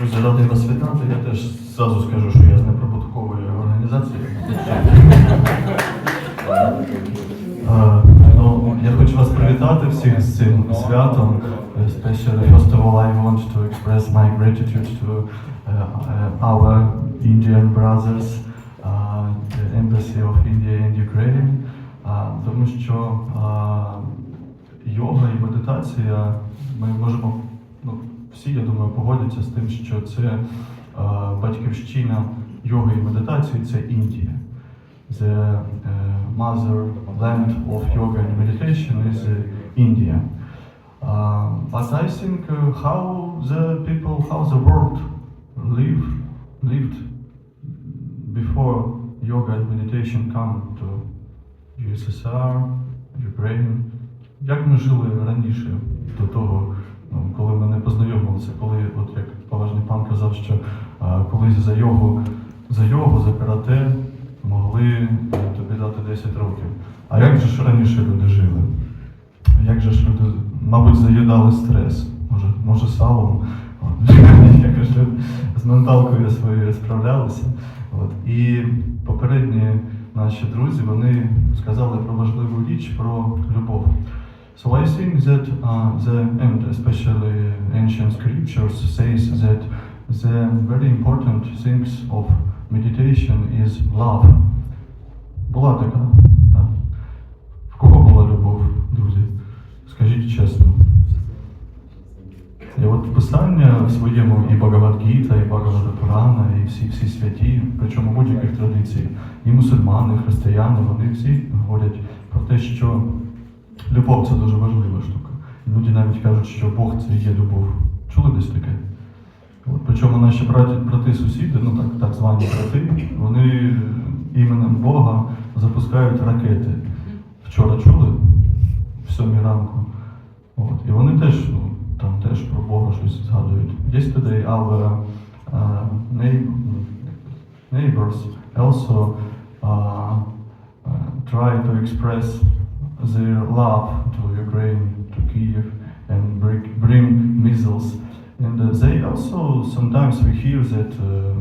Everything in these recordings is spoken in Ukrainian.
Друзі, радий вас вітати. Я теж зразу скажу, що я з неприбуткової організації. Ну, я хочу вас привітати всіх з цим святом. Especially, first of all, I want to express my gratitude to uh, our Indian brothers, uh, the Embassy of India in Ukraine, uh, тому що uh, йога і медитація, ми можемо, всі, я думаю, погодяться з тим, що це е, батьківщина йоги і медитації це Індія. The uh, motherland of yoga and meditation is uh, India. Uh, but I think uh, how the people, how the world live, lived before yoga and meditation come to USSR, Ukraine. Як ми жили раніше до того, ну, коли ми не познайомилися, коли, от як поважний пан казав, що колись за йогу, за йогу, за карате могли тобі дати 10 років. А як же ж раніше люди жили? Як же ж люди, мабуть, заїдали стрес? Може, може салом? Якось з менталкою своєю справлялися. От. І попередні наші друзі вони сказали про важливу річ про любов. So I think that uh, the and especially ancient scriptures says that the very important things of meditation is love. Була така. Так. В кого була любов, друзі? Скажіть чесно. І от писання в своєму і Багавадгіта, і Багавада і всі всі святі, причому будь-яких традицій, і мусульмани, і християни, вони всі говорять про те, що любов це дуже важлива штука. Люди навіть кажуть, що Бог це є любов. Чули десь таке? От, причому наші браті, брати сусіди, ну так, так звані брати, вони іменем Бога запускають ракети. Вчора чули в сьомій ранку. От. І вони теж, ну, там теж про Бога щось згадують. Yesterday our uh, neigh- neighbors also uh, uh, try to express their love to Ukraine, to Kiev, and bring, bring missiles. And uh, they also, sometimes we hear that uh,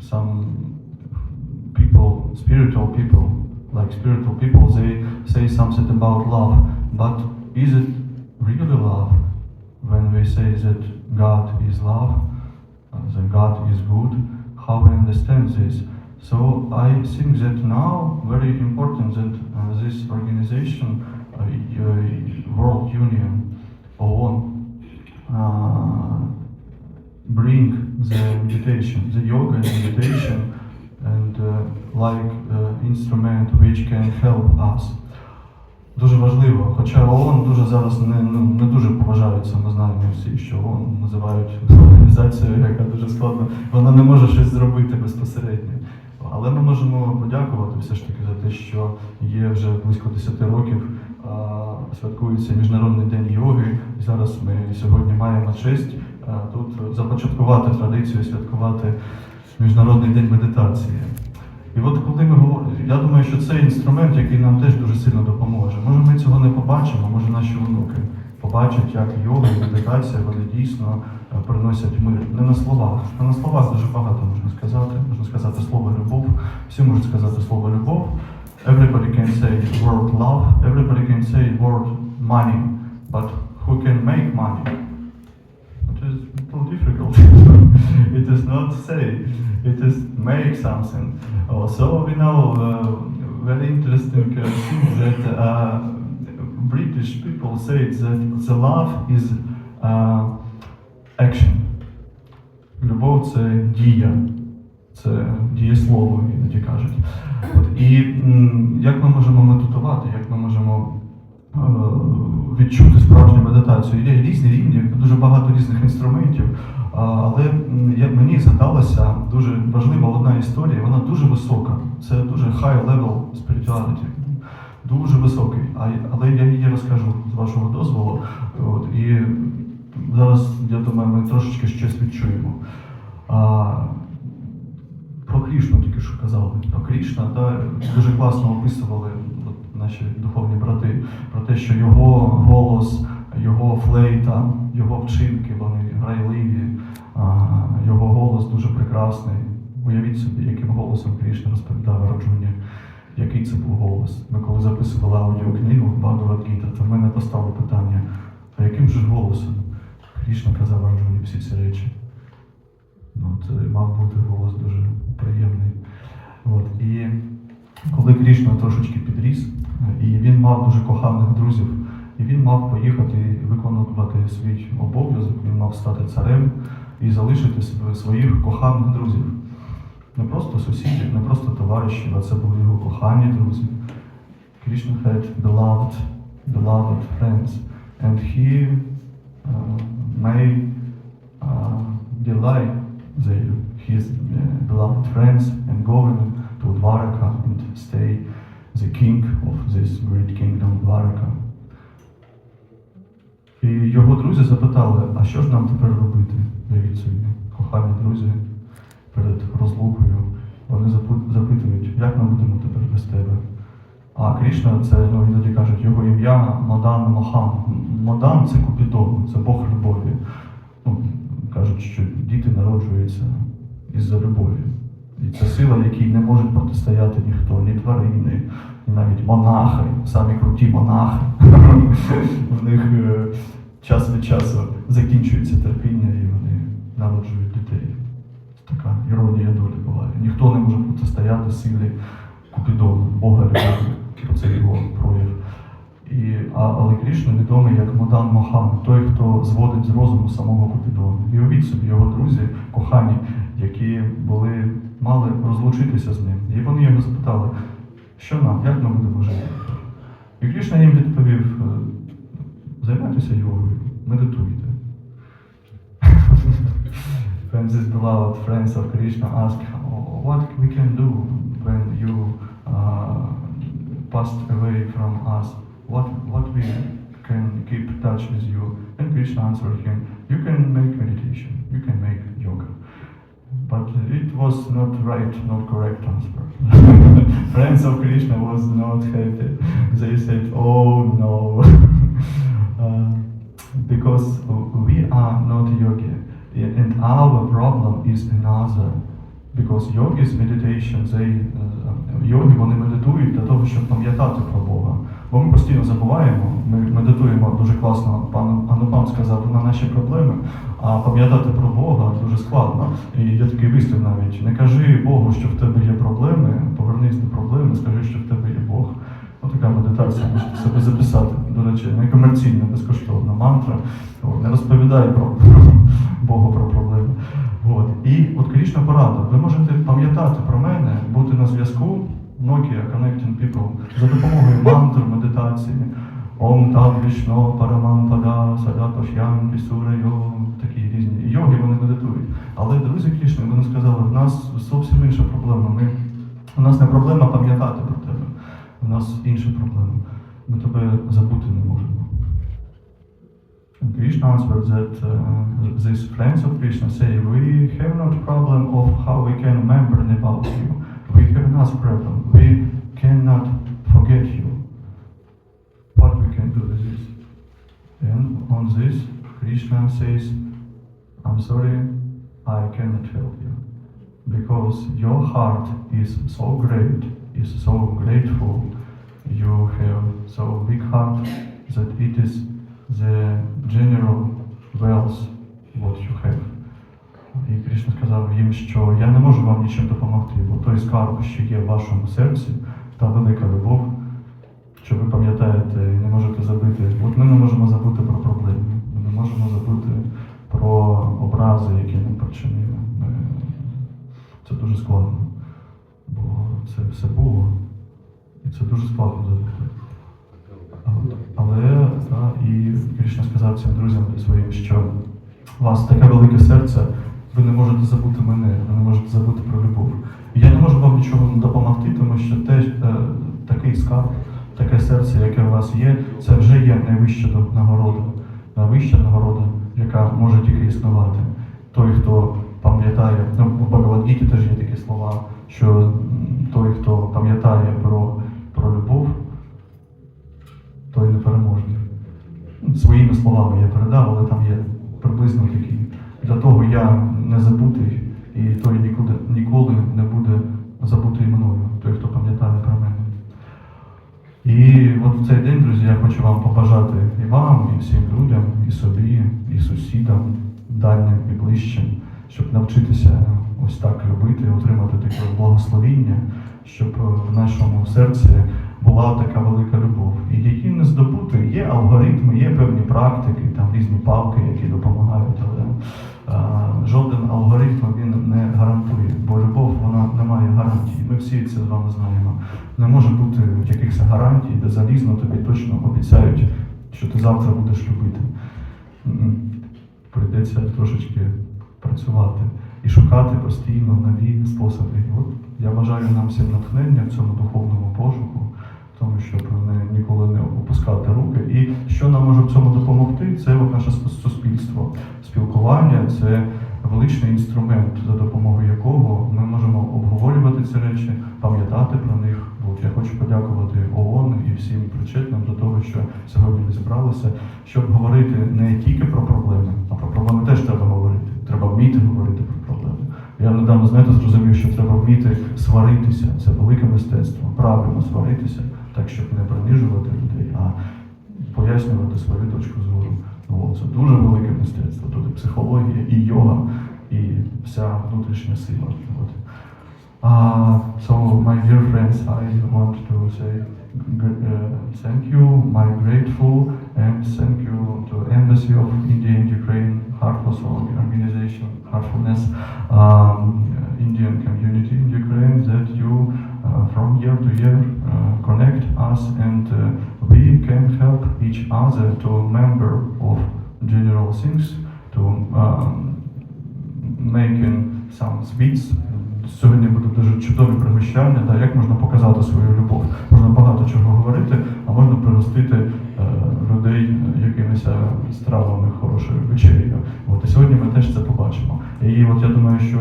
some people, spiritual people, like spiritual people, they say something about love. But is it really love when we say that God is love, uh, that God is good? How we understand this? So I think that now very important that uh, this organization, uh, uh, World Union, OON, uh, bring the meditation, the yoga and meditation, and uh, like uh, instrument which can help us. Дуже важливо, хоча ООН дуже зараз не, ну, не дуже поважається, ми знаємо всі, що ООН називають організацією, яка дуже складно, вона не може щось зробити безпосередньо. Але ми можемо подякувати все ж таки за те, що є вже близько 10 років, святкується Міжнародний день йоги. І зараз ми сьогодні маємо честь тут започаткувати традицію, святкувати Міжнародний день медитації. І от коли ми говоримо, я думаю, що це інструмент, який нам теж дуже сильно допоможе. Може, ми цього не побачимо, може наші онуки побачать, як йога і медитація вони дійсно приносять мир. Не на словах. А на словах дуже багато можна сказати. Можна сказати слово любов. Всі можуть сказати слово любов. Everybody can say word love, everybody can say word money, but who can make money? It is a little difficult. it is not say, it is make something. Also, we know uh, very interesting uh, thing that uh, British people say that the love is uh, action. Любов це дія, це дієслово, іноді кажуть. От, і як ми можемо медитувати, як ми можемо е, відчути справжню медитацію. Є різні рівні, дуже багато різних інструментів. Але мені згадалася дуже важлива одна історія, вона дуже висока. Це дуже high level spirituality. Дуже високий. Але я її розкажу з вашого дозволу. От, і зараз, я думаю, ми трошечки щось відчуємо. А, про Крішну тільки що казали. Про Крішна, да, дуже класно описували от, наші духовні брати про те, що його голос, його флейта, його вчинки, вони грайливі, а, його дуже прекрасний. Уявіть собі, яким голосом Крішна розповідав Арджуні, який це був голос. Ми коли записували аудіокнигу Бхагавадгіта, то в мене постало питання, а яким же голосом? Крішна казав Арджуні всі ці речі. Ну, це мав бути голос дуже приємний. От. І коли Крішна трошечки підріс, і він мав дуже коханих друзів, і він мав поїхати виконувати свій обов'язок, він мав стати царем і залишити св- своїх коханих друзів. Не просто сусідів, не просто товаришів, а це були його кохані друзі. Krishna had beloved, beloved friends, and he uh, may uh, delight their, his uh, beloved friends and going to Dwaraka and stay the king of this great kingdom Dwaraka. І його друзі запитали, а що ж нам тепер робити? Уявіть собі, кохані друзі перед розлукою. Вони запитують, як ми будемо тепер без тебе? А Крішна це ну, іноді кажуть, його ім'я Мадан Мохан. Мадан це Купідон, це Бог любові. Ну, кажуть, що діти народжуються із-за любові. І це сила, якій не можуть протистояти ніхто, ні тварини, ні навіть монахи, самі круті монахи. В них е, час від часу закінчується терпіння і вони народжують дітей. Така іронія долі буває. Ніхто не може протистояти силі Купідону, Бога любові. Але Крішна відомий як Модан Мохан, той, хто зводить з розуму самого Купідону. І уявіть собі його друзі, кохані, які були, мали розлучитися з ним. І вони його запитали, що нам, як ми будемо жити? І Крішна їм відповів, «Е, займайтеся йогою, медитуйте. these beloved friends of Krishna ask, "Oh, what we can do when you uh, passed away from us, what, what we can keep touch with you? And Krishna answered him, you can make meditation, you can make yoga. But it was not right, not correct answer. Friends of Krishna was not happy. They said, oh no, uh, because we are not yogi. And our problem is another. Because yogis meditation, they, uh, йоги вони медитують для того, щоб пам'ятати про Бога. Бо ми постійно забуваємо, ми медитуємо дуже класно, пан Анупам сказав на наші проблеми, а пам'ятати про Бога дуже складно. І є такий вислів навіть: не кажи Богу, що в тебе є проблеми, повернись до проблеми, скажи, що в тебе є Бог. Отака медитація, можете себе записати. До речі, некомерційна, безкоштовна мантра. Не розповідай про Богу про проблеми. От. І от Крішна порада. Ви можете пам'ятати про мене, бути на зв'язку Nokia Connecting People за допомогою мантр, медитації. Ом там вішно, парамам пада, садато ш'янки, сурайо, такі різні йоги вони медитують. Але друзі Крішни, вони сказали, в нас зовсім інша проблема. Ми, у нас не проблема пам'ятати про тебе. У нас інша проблема. Ми тебе забути не можемо. Krishna answered that uh, these friends of Krishna say, we have not problem of how we can remember about you. We have another problem. We cannot forget you. What we can do with this? And on this, Krishna says, I'm sorry, I cannot help you. Because your heart is so great, is so grateful, you have so big heart that it is the general wealth what you have. І Кришна сказав їм, що я не можу вам нічим допомогти, бо той скарб, що є в вашому серці, та велика любов, що ви пам'ятаєте і не можете забути. От ми не можемо забути про проблеми, ми не можемо забути про образи, які нам причинили. Ми... Це дуже складно, бо це все було, і це дуже складно забути. Але та, і Кришна сказав цим друзям своїм, що у вас таке велике серце, ви не можете забути мене, ви не можете забути про любов. Я не можу вам нічого допомогти, тому що те, е, такий скарб, таке серце, яке у вас є, це вже є найвища нагорода. Найвища нагорода, яка може тільки існувати. Той, хто пам'ятає, ну, в теж є такі слова, що той, хто пам'ятає про, про любов, той непереможний. Ну, Своїми словами я передав, але там є приблизно такі. Для того я не забутий і той нікуди, ніколи не буде забутий мною, той, хто пам'ятає про мене. І от в цей день, друзі, я хочу вам побажати і вам, і всім людям, і собі, і сусідам, дальнім і ближчим, щоб навчитися ось так любити, отримати таке благословіння, щоб е, в нашому серці була така велика любов. І її не здобути. Є алгоритми, є певні практики, там різні палки, які допомагають, але жоден алгоритм він не гарантує, бо любов вона не має гарантії. Ми всі це з вами знаємо. Не може бути якихось гарантій, де залізно тобі точно обіцяють, що ти завтра будеш любити. Прийдеться трошечки працювати і шукати постійно нові способи. І от я бажаю нам всім натхнення в цьому духовному пошуку, тому, щоб не, ніколи не опускати руки. І що нам може в цьому допомогти, це от наше су- суспільство. Спілкування це величний інструмент, за допомогою якого ми можемо обговорювати ці речі, пам'ятати про них. От я хочу подякувати ООН і всім причетним за того, що сьогодні ми зібралися, щоб говорити не тільки про проблеми, а про проблеми теж треба говорити. Треба вміти говорити про проблеми. Я недавно знаєте, зрозумів, що треба вміти сваритися. Це велике мистецтво. Правильно сваритися, так щоб не принижувати людей, а пояснювати свою точку зору. О, це дуже велике мистецтво. Тут і психологія, і йога, і вся внутрішня сила. От. Uh, so, my dear friends, I want to say uh, thank you, my grateful, and thank you to Embassy of India and Ukraine, Heartful Organization, Heartfulness, um, Indian community in Ukraine, that you uh, from year to year uh, connect us and uh, we can help each other to member of general things, to um, making some sweets. Сьогодні будуть дуже чудові пригощання, та як можна показати свою любов. Можна багато чого говорити, а можна пригостити І от я думаю, що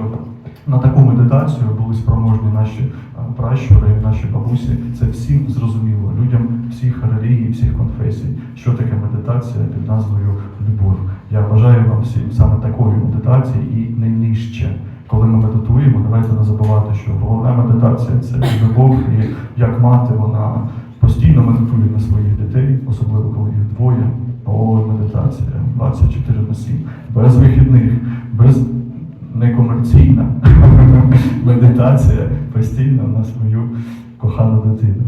на таку медитацію були спроможні наші пращури, наші бабусі. Це всім зрозуміло, людям всіх релігій, всіх конфесій, що таке медитація під назвою любов. Я бажаю вам всім саме такої медитації і не нижче. Коли ми медитуємо, давайте не забувати, що головна медитація це любов, і як мати, вона постійно медитує на своїх дітей, особливо коли їх двоє. О, медитація 24 на 7, без вихідних, без некомерційна медитація постійно на свою кохану дитину.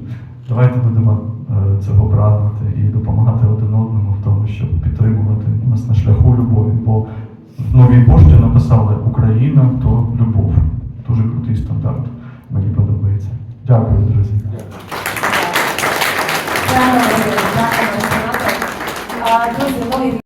Давайте будемо е, цього прагнути і допомагати один одному в тому, щоб підтримувати нас на шляху любові. Бо в новій пошті написали Україна то любов. Дуже крутий стандарт. Мені подобається. Дякую, друзі. Дякую, Ba chốt.